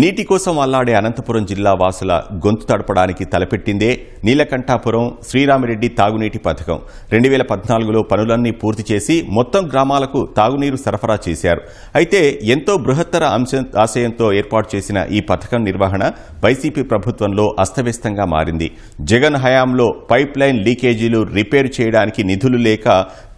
నీటి కోసం అల్లాడే అనంతపురం జిల్లా వాసుల గొంతు తడపడానికి తలపెట్టిందే నీలకంఠాపురం శ్రీరామిరెడ్డి తాగునీటి పథకం. రెండు వేల పద్నాలుగులో పనులన్నీ పూర్తి చేసి మొత్తం గ్రామాలకు తాగునీరు సరఫరా చేశారు. అయితే ఎంతో బృహత్తర అంశం ఆశయంతో ఏర్పాటు చేసిన ఈ పథకం నిర్వహణ వైసీపీ ప్రభుత్వంలో అస్తవ్యస్తంగా మారింది. జగన్ హయాంలో పైప్ లైన్ లీకేజీలు రిపేర్ చేయడానికి నిధులు లేక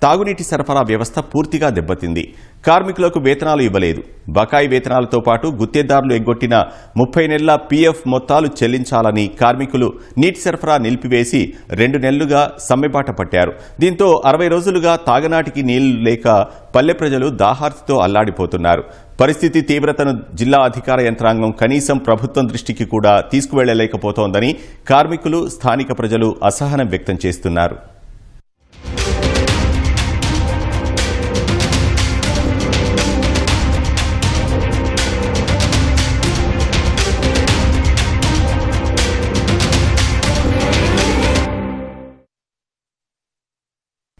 తాగునీటి సరఫరా వ్యవస్థ పూర్తిగా దెబ్బతింది. కార్మికులకు వేతనాలు ఇవ్వలేదు. బకాయి వేతనాలతో పాటు గుత్తేదారులు ఎగ్గొట్టిన ముప్పై నెలల పీఎఫ్ మొత్తాలు చెల్లించాలని కార్మికులు నీటి సరఫరా నిలిపివేసి రెండు నెలలుగా సమ్మెబాట పట్టారు. దీంతో అరవై రోజులుగా తాగనాటికి నీళ్ళు లేక పల్లె ప్రజలు దాహార్తితో అల్లాడిపోతున్నారు. పరిస్థితి తీవ్రతను జిల్లా అధికార యంత్రాంగం కనీసం ప్రభుత్వం దృష్టికి కూడా తీసుకువెళ్ళలేకపోతోందని కార్మికులు స్థానిక ప్రజలు అసహనం వ్యక్తం చేస్తున్నారు.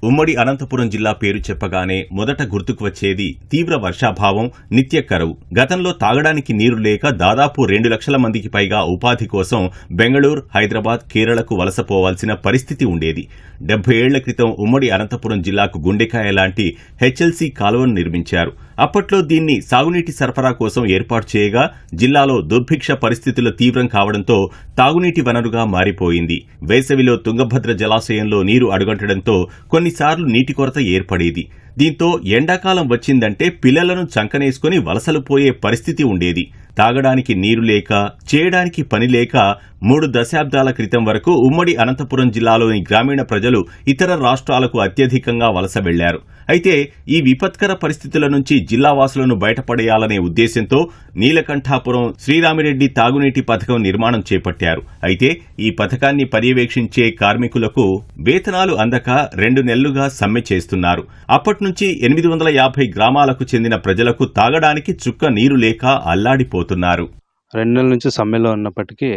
ఉమ్మడి అనంతపురం జిల్లా పేరు చెప్పగానే మొదట గుర్తుకు వచ్చేది తీవ్ర వర్షాభావం నిత్య కరువు. గతంలో తాగడానికి నీరు లేక దాదాపు రెండు లక్షల మందికి పైగా ఉపాధి కోసం బెంగళూరు హైదరాబాద్ కేరళకు వలసపోవాల్సిన పరిస్థితి ఉండేది. డెబ్బై ఏళ్ళ క్రితం ఉమ్మడి అనంతపురం జిల్లాకు గుండెకాయ లాంటి హెచ్ఎల్సీ కాలువను నిర్మించారు. అప్పట్లో దీన్ని సాగునీటి సరఫరా కోసం ఏర్పాటు చేయగా జిల్లాలో దుర్భిక్ష పరిస్థితులు తీవ్రం కావడంతో తాగునీటి వనరుగా మారిపోయింది. వేసవిలో తుంగభద్ర జలాశయంలో నీరు అడుగంటడంతో కొన్నిసార్లు నీటి కొరత ఏర్పడేది. దీంతో ఎండాకాలం వచ్చిందంటే పిల్లలను చంకనేసుకుని వలసలు పోయే పరిస్థితి ఉండేది. తాగడానికి నీరు లేక చేయడానికి పని లేక మూడు దశాబ్దాల క్రితం వరకు ఉమ్మడి అనంతపురం జిల్లాలోని గ్రామీణ ప్రజలు ఇతర రాష్ట్రాలకు అత్యధికంగా వలస వెళ్ళారు. అయితే ఈ విపత్కర పరిస్థితుల నుంచి జిల్లావాసులను బయటపడేయాలనే ఉద్దేశంతో నీలకంఠాపురం శ్రీరామిరెడ్డి తాగునీటి పథకం నిర్మాణం చేపట్టారు. అయితే ఈ పథకాన్ని పర్యవేక్షించే కార్మికులకు వేతనాలు అందక రెండు నెలలుగా సమ్మె చేస్తున్నారు. అప్పట్నుంచి ఎనిమిది వందల యాభై గ్రామాలకు చెందిన ప్రజలకు తాగడానికి చుక్క నీరు లేక అల్లాడిపోతున్నారు. రెండు నెలల నుంచి సమ్మెలో ఉన్నప్పటికీ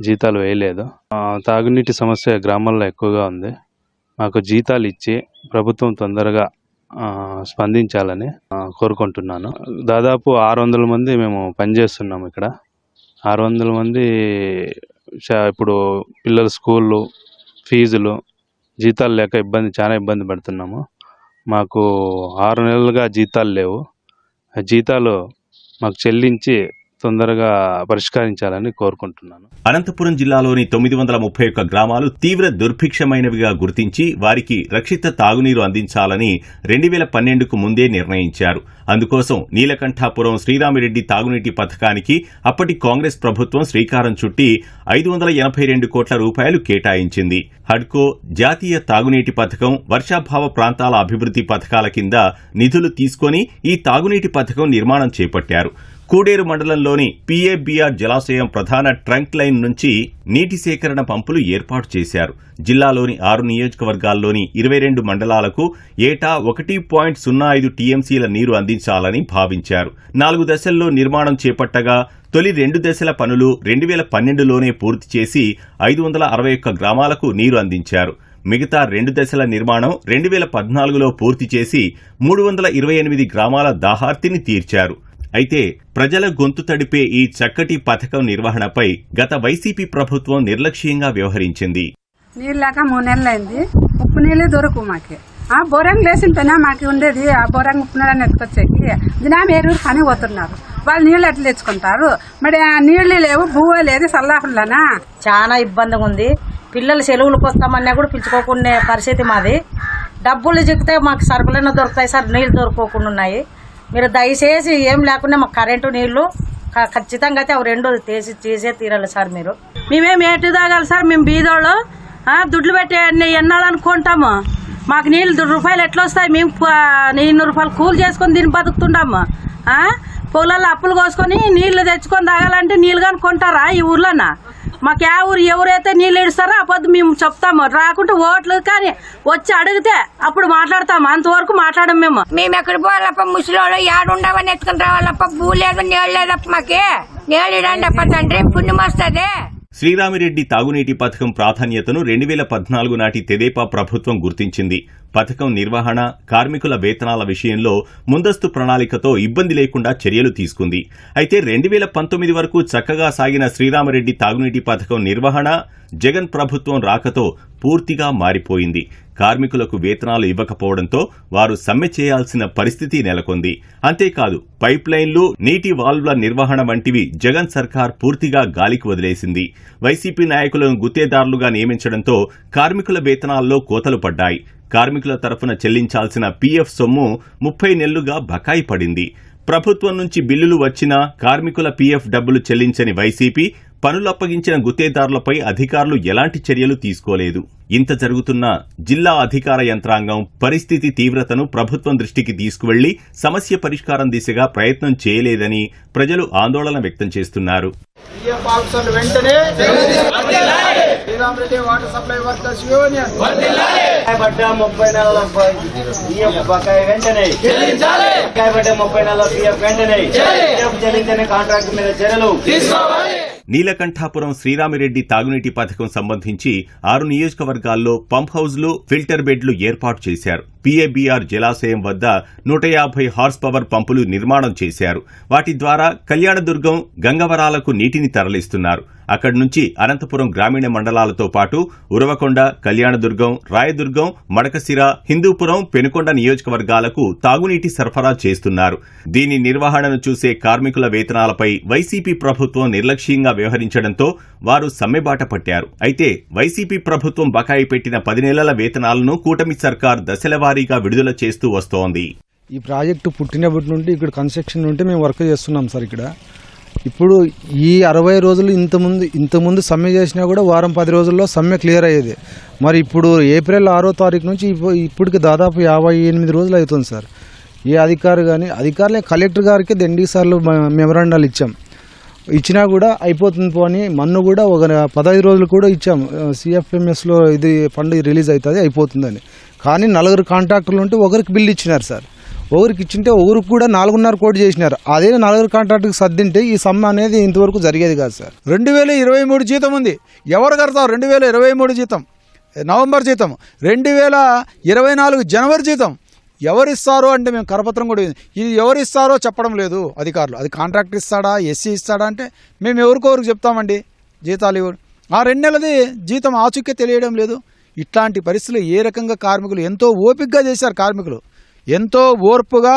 జీతాలు వేయలేదు. తాగునీటి సమస్య గ్రామాల్లో ఎక్కువగా ఉంది. మాకు జీతాలు ఇచ్చి ప్రభుత్వం తొందరగా స్పందించాలని కోరుకుంటున్నాను. దాదాపు ఆరు వందల మంది మేము పనిచేస్తున్నాం ఇక్కడ. ఆరు వందల మంది చా- ఇప్పుడు పిల్లల స్కూళ్ళు ఫీజులు జీతాలు లేక ఇబ్బంది చాలా ఇబ్బంది పడుతున్నాము. మాకు ఆరు నెలలుగా జీతాలు లేవు. ఆ జీతాలు మాకు చెల్లించి తొందరగా పరిష్కరించాలని కోరుకుంటున్నాను. అనంతపురం జిల్లాలోని తొమ్మిది వందల ముప్పై ఒక్క గ్రామాలు తీవ్ర దుర్భిక్షమైనవిగా గుర్తించి వారికి రక్షిత తాగునీరు అందించాలని రెండు వేల పన్నెండుకు ముందే నిర్ణయించారు. అందుకోసం నీలకంఠాపురం శ్రీరామిరెడ్డి తాగునీటి పథకానికి అప్పటి కాంగ్రెస్ ప్రభుత్వం శ్రీకారం చుట్టి ఐదు వందల ఎనభై రెండు కోట్ల రూపాయలు కేటాయించింది. హడ్కో జాతీయ తాగునీటి పథకం వర్షాభావ ప్రాంతాల అభివృద్ధి పథకాల కింద నిధులు తీసుకొని ఈ తాగునీటి పథకం నిర్మాణం చేపట్టారు. కూడేరు మండలంలోని పీఏబీఆర్ జలాశయం ప్రధాన ట్రంక్ లైన్ నుంచి నీటి సేకరణ పంపులు ఏర్పాటు చేశారు. జిల్లాలోని ఆరు నియోజకవర్గాల్లోని ఇరవై రెండు మండలాలకు ఏటా ఒకటి పాయింట్ సున్నా ఐదు టీఎంసీల నీరు అందించాలని భావించారు. నాలుగు దశల్లో నిర్మాణం చేపట్టగా తొలి రెండు దశల పనులు రెండు వేల పన్నెండులోనే పూర్తి చేసి ఐదు వందల అరవై ఒక్క గ్రామాలకు నీరు అందించారు. మిగతా రెండు దశల నిర్మాణం రెండు వేల పద్నాలుగులో పూర్తి చేసి మూడు వందల ఇరవై ఎనిమిది గ్రామాల దాహార్తిని తీర్చారు. అయితే ప్రజల గొంతు తడిపే ఈ చక్కటి పథకం నిర్వహణపై గత వైసీపీ ప్రభుత్వం నిర్లక్ష్యంగా వ్యవహరించింది. నీళ్ళు లేక మూడు నెలలు అయింది. ఉప్పు నీళ్ళు దొరకు మాకి. ఆ బొరంగ్ లేసింటేనే మాకు ఉండేది. ఆ బొరంగ్ ఉప్పు నీళ్ళని ఎత్తుకొచ్చేకి దినాం ఏరూరు పని పోతున్నారు. వాళ్ళు నీళ్ళు ఎట్లా తెచ్చుకుంటారు? మరి ఆ నీళ్ళు లేవు భూవ లేదు సల్లాహుల్లానా? చాలా ఇబ్బందిగా ఉంది. పిల్లలు సెలవులకు వస్తామన్నా కూడా పిలుచుకోకుండా పరిస్థితి మాది. డబ్బులు చెప్తే మాకు సరుకులైనా దొరుకుతాయి సార్ నీళ్ళు దొరకకుండా ఉన్నాయి. మీరు దయచేసి ఏం లేకుండా మాకు కరెంటు నీళ్ళు ఖచ్చితంగా అయితే అవి రెండు తీసి తీసే తీరాలి సార్ మీరు. మేమేం ఏటి తాగాలి సార్? మేము బీదోళ్ళు దుడ్లు పెట్టి ఎన్ని ఎన్నాళ్ళు అనుకుంటాము. మాకు నీళ్ళు రూపాయలు ఎట్లా వస్తాయి మేము ప- రూపాయలు కూలి చేసుకొని దీన్ని బతుకుతుంటాము. పొలాల్లో అప్పులు కోసుకొని నీళ్ళు తెచ్చుకొని తాగాలంటే నీళ్ళు కానీ కొంటారా ఈ ఊర్లోనా? మాకు ఆ ఊరు ఎవరైతే నీళ్ళు ఇస్తారో ఆ పొద్దు మేము చెప్తాము. రాకుంటే ఓట్లు కానీ వచ్చి అడిగితే అప్పుడు మాట్లాడతాము. అంతవరకు మాట్లాడము మేము. మేము ఎక్కడ పోవాలప్ప? ముసలోళ్ళు ఏడుండవని ఎత్తుకుని రావాలప్ప? భూ లేదు నీళ్ళు లేదప్ప మాకి. నీళ్ళు ఇడండి అప్ప తండ్రి. పుణ్యం వస్తుంది. శ్రీరామిరెడ్డి తాగునీటి పథకం ప్రాధాన్యతను రెండు వేల పద్నాలుగు నాటి తెదేపా ప్రభుత్వం గుర్తించింది. పథకం నిర్వహణ కార్మికుల వేతనాల విషయంలో ముందస్తు ప్రణాళికతో ఇబ్బంది లేకుండా చర్యలు తీసుకుంది. అయితే రెండు వేల పంతొమ్మిది వరకు చక్కగా సాగిన శ్రీరామరెడ్డి తాగునీటి పథకం నిర్వహణ జగన్ ప్రభుత్వం రాకతో పూర్తిగా మారిపోయింది. కార్మికులకు వేతనాలు ఇవ్వకపోవడంతో వారు సమ్మె చేయాల్సిన పరిస్థితి నెలకొంది. అంతేకాదు పైప్లైన్లు నీటి వాల్వ్ల నిర్వహణ వంటివి జగన్ సర్కార్ పూర్తిగా గాలికి వదిలేసింది. వైసీపీ నాయకులను గుత్తేదారులుగా నియమించడంతో కార్మికుల వేతనాల్లో కోతలు పడ్డాయి. కార్మికుల తరఫున చెల్లించాల్సిన పీఎఫ్ సొమ్ము ముప్పై నెలలుగా బకాయి పడింది. ప్రభుత్వం నుంచి బిల్లులు వచ్చినా కార్మికుల పీఎఫ్ డబ్బులు చెల్లించని వైసీపీ పనులు అప్పగించిన గుత్తేదారులపై అధికారులు ఎలాంటి చర్యలు తీసుకోలేదు. ఇంత జరుగుతున్న జిల్లా అధికార యంత్రాంగం పరిస్థితి తీవ్రతను ప్రభుత్వం దృష్టికి తీసుకువెళ్ళి సమస్య పరిష్కారం దిశగా ప్రయత్నం చేయలేదని ప్రజలు ఆందోళన వ్యక్తం చేస్తున్నారు. పిఎఫ్ ఆఫీసర్లు వెంటనే Sri Rama Reddy water supply workers union పడ్డ ముప్పై నెలల పిఎఫ్ బకాయి వెంటనే. బకాయి పడ్డ ముప్పై నెలల పిఎఫ్ వెంటనే. పిఎఫ్ చెల్లించని కాంట్రాక్ట్ మీద చర్యలు నీలకంఠాపురం శ్రీరామిరెడ్డి తాగునీటి పథకం సంబంధించి ఆరు నియోజకవర్గాల్లో పంప్ హౌజ్లు ఫిల్టర్ బెడ్లు ఏర్పాటు చేశారు. పీఏబీఆర్ జలాశయం వద్ద నూట యాభై హార్స్ పవర్ పంపులు నిర్మాణం చేశారు. వాటి ద్వారా కళ్యాణదుర్గం గంగవరాలకు నీటిని తరలిస్తున్నారు. అక్కడి నుంచి అనంతపురం గ్రామీణ మండలాలతో పాటు ఉరవకొండ కళ్యాణదుర్గం రాయదుర్గం మడకసిర హిందూపురం పెనుకొండ నియోజకవర్గాలకు తాగునీటి సరఫరా చేస్తున్నారు. దీని నిర్వహణను చూసే కార్మికుల వేతనాలపై వైసీపీ ప్రభుత్వం నిర్లక్ష్యంగా వ్యవహరించడంతో వారు సమ్మెబాట పట్టారు. అయితే వైసీపీ ప్రభుత్వం బకాయి పెట్టిన పది నెలల వేతనాలను కూటమి సర్కార్ దశలవారీగా విడుదల చేస్తూ వస్తోంది. ఈ ప్రాజెక్టు పుట్టినప్పటి నుండి ఇక్కడ కన్స్ట్రక్షన్ ఉంటే మేము వర్క్ చేస్తున్నాం సార్ ఇక్కడ. ఇప్పుడు ఈ అరవై రోజులు ఇంతకుముందు ఇంతకుముందు సమ్మె చేసినా కూడా వారం పది రోజుల్లో సమ్మె క్లియర్ అయ్యేది. మరి ఇప్పుడు ఏప్రిల్ ఆరో తారీఖు నుంచి ఇప్పటికి దాదాపు యాభై ఎనిమిది రోజులు అవుతుంది సార్. ఏ అధికారి కానీ అధికారులే కలెక్టర్ గారికి దండి సార్లు మెమరాండాలు ఇచ్చాం. ఇచ్చినా కూడా అయిపోతుంది పోని మన్ను కూడా ఒక పదహైదు రోజులు కూడా ఇచ్చాం సిఎఫ్ఎంఎస్లో ఇది ఫండ్ రిలీజ్ అవుతుంది అయిపోతుందని. కానీ నలుగురు కాంట్రాక్టర్లు ఉంటే ఒకరికి బిల్లు ఇచ్చినారు సార్. ఒకరికి ఇచ్చింటే ఒకరికి కూడా నాలుగున్నర కోటి చేసినారు. అదే నలుగురు కాంట్రాక్టర్కి సర్దింటే ఈ సమ్మె అనేది ఇంతవరకు జరిగేది కాదు సార్. రెండు వేల ఇరవై మూడు జీతం ఉంది. ఎవరు కడతారు? రెండు వేల ఇరవై మూడు జీతం. నవంబర్ జీతం. రెండు వేల ఇరవై నాలుగు జనవరి జీతం. ఎవరిస్తారో అంటే మేము కరపత్రం కూడా ఇది ఎవరిస్తారో చెప్పడం లేదు అధికారులు. అది కాంట్రాక్టర్ ఇస్తాడా ఎస్సీ ఇస్తాడా అంటే మేము ఎవరికొవరికి చెప్తామండి జీతాలు ఇవ్వరు ఆ రెండు నెలది జీతం ఆచుక్కే తెలియడం లేదు. ఇట్లాంటి పరిస్థితులు ఏ రకంగా కార్మికులు ఎంతో ఓపికగా చేశారు కార్మికులు. ఎంతో ఓర్పుగా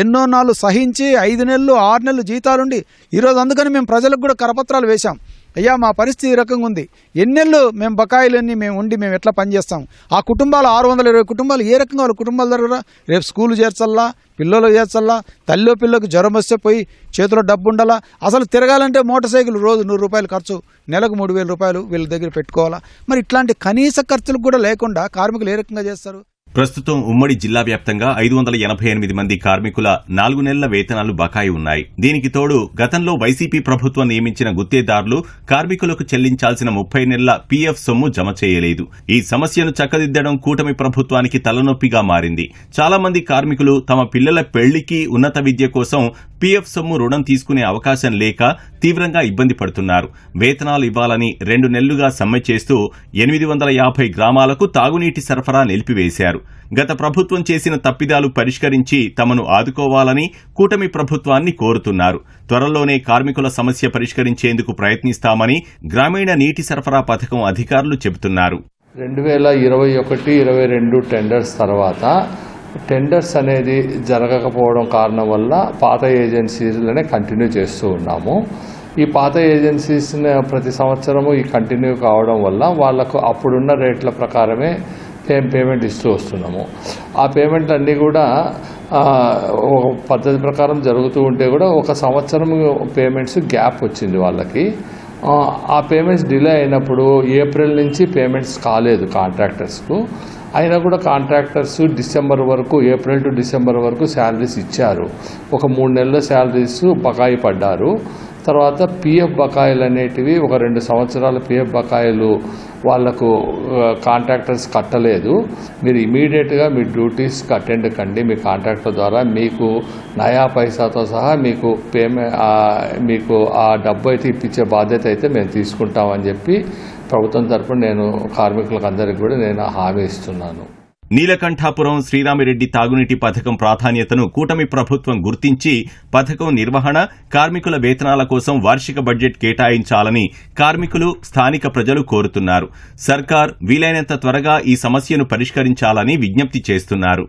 ఎన్నో నాళ్ళు సహించి ఐదు నెలలు ఆరు నెలలు జీతాలుండి ఈరోజు అందుకని మేము ప్రజలకు కూడా కరపత్రాలు వేశాం. అయ్యా మా పరిస్థితి ఈ రకంగా ఉంది. ఎన్నెళ్ళు మేము బకాయిలన్నీ మేము ఉండి మేము ఎట్లా పనిచేస్తాం ఆ కుటుంబాలు ఆరు వందల ఇరవై కుటుంబాలు ఏ రకంగా వాళ్ళ కుటుంబాల దగ్గర? రేపు స్కూల్ చేర్చల్లా? పిల్లలు చేర్చల్లా? తల్లి పిల్లలకు జ్వరం వస్తే పోయి చేతిలో డబ్బు ఉండాలా అసలు తిరగాలంటే మోటార్ సైకిల్ రోజు నూరు రూపాయలు ఖర్చు. నెలకు మూడు వేల రూపాయలు వీళ్ళ దగ్గర పెట్టుకోవాలా? మరి ఇట్లాంటి కనీస ఖర్చులు కూడా లేకుండా కార్మికులు ఏ రకంగా చేస్తారు? ప్రస్తుతం ఉమ్మడి జిల్లా వ్యాప్తంగా ఐదు వందల ఎనభై ఎనిమిది మంది కార్మికుల నాలుగు నెలల వేతనాలు బకాయి ఉన్నాయి. దీనికి తోడు గతంలో వైసీపీ ప్రభుత్వం నియమించిన గుత్తేదారులు కార్మికులకు చెల్లించాల్సిన ముప్పై నెలల పీఎఫ్ సొమ్ము జమ చేయలేదు. ఈ సమస్యను చక్కదిద్దడం కూటమి ప్రభుత్వానికి తలనొప్పిగా మారింది. చాలా మంది కార్మికులు తమ పిల్లల పెళ్ళికి ఉన్నత విద్య కోసం పీఎఫ్ సొమ్ము రుణం తీసుకునే అవకాశం లేక తీవ్రంగా ఇబ్బంది పడుతున్నారు. వేతనాలు ఇవ్వాలని రెండు నెలలుగా సమ్మె చేస్తూ ఎనిమిది వందల యాభై గ్రామాలకు తాగునీటి సరఫరా నిలిపివేశారు. గత ప్రభుత్వం చేసిన తప్పిదాలు పరిష్కరించి తమను ఆదుకోవాలని కూటమి ప్రభుత్వాన్ని కోరుతున్నారు. త్వరలోనే కార్మికుల సమస్య పరిష్కరించేందుకు ప్రయత్నిస్తామని గ్రామీణ నీటి సరఫరా పథకం అధికారులు చెబుతున్నారు. రెండు వేల ఇరవై ఒకటి ఇరవై రెండు టెండర్స్ తర్వాత టెండర్స్ అనేది జరగకపోవడం కారణం వల్ల పాత ఏజెన్సీలనే కంటిన్యూ చేస్తూ ఉన్నాము. ఈ పాత ఏజెన్సీస్ ప్రతి సంవత్సరము ఈ కంటిన్యూ కావడం వల్ల వాళ్ళకు అప్పుడున్న రేట్ల ప్రకారమే పే- పేమెంట్ ఇస్తూ వస్తున్నాము. ఆ పేమెంట్లు అన్నీ కూడా ఒక పద్ధతి ప్రకారం జరుగుతూ ఉంటే కూడా ఒక సంవత్సరం పేమెంట్స్ గ్యాప్ వచ్చింది వాళ్ళకి. ఆ పేమెంట్స్ డిలే అయినప్పుడు ఏప్రిల్ నుంచి పేమెంట్స్ కాలేదు కాంట్రాక్టర్స్కు. అయినా కూడా కాంట్రాక్టర్స్ డిసెంబర్ వరకు ఏప్రిల్ టు డిసెంబర్ వరకు శాలరీస్ ఇచ్చారు. ఒక మూడు నెలల శాలరీస్ బకాయి పడ్డారు. తర్వాత పిఎఫ్ బకాయిలు అనేటివి ఒక రెండు సంవత్సరాల పిఎఫ్ బకాయిలు వాళ్ళకు కాంట్రాక్టర్స్ కట్టలేదు. మీరు ఇమీడియట్గా మీ డ్యూటీస్కి అటెండ్ కండి మీ కాంట్రాక్టర్ ద్వారా. మీకు నయా పైసాతో సహా మీకు పేమె మీకు ఆ డబ్బు అయితే ఇప్పించే బాధ్యత అయితే మేము తీసుకుంటామని చెప్పి ప్రభుత్వం తరఫున నేను కార్మికులకు అందరికీ కూడా నేను హామీ ఇస్తున్నాను. నీలకంఠాపురం శ్రీరామిరెడ్డి తాగునీటి పథకం ప్రాధాన్యతను కూటమి ప్రభుత్వం గుర్తించి పథకం నిర్వహణ కార్మికుల వేతనాల కోసం వార్షిక బడ్జెట్ కేటాయించాలని కార్మికులు స్థానిక ప్రజలు కోరుతున్నారు. సర్కార్ వీలైనంత త్వరగా ఈ సమస్యను పరిష్కరించాలని విజ్ఞప్తి చేస్తున్నారు.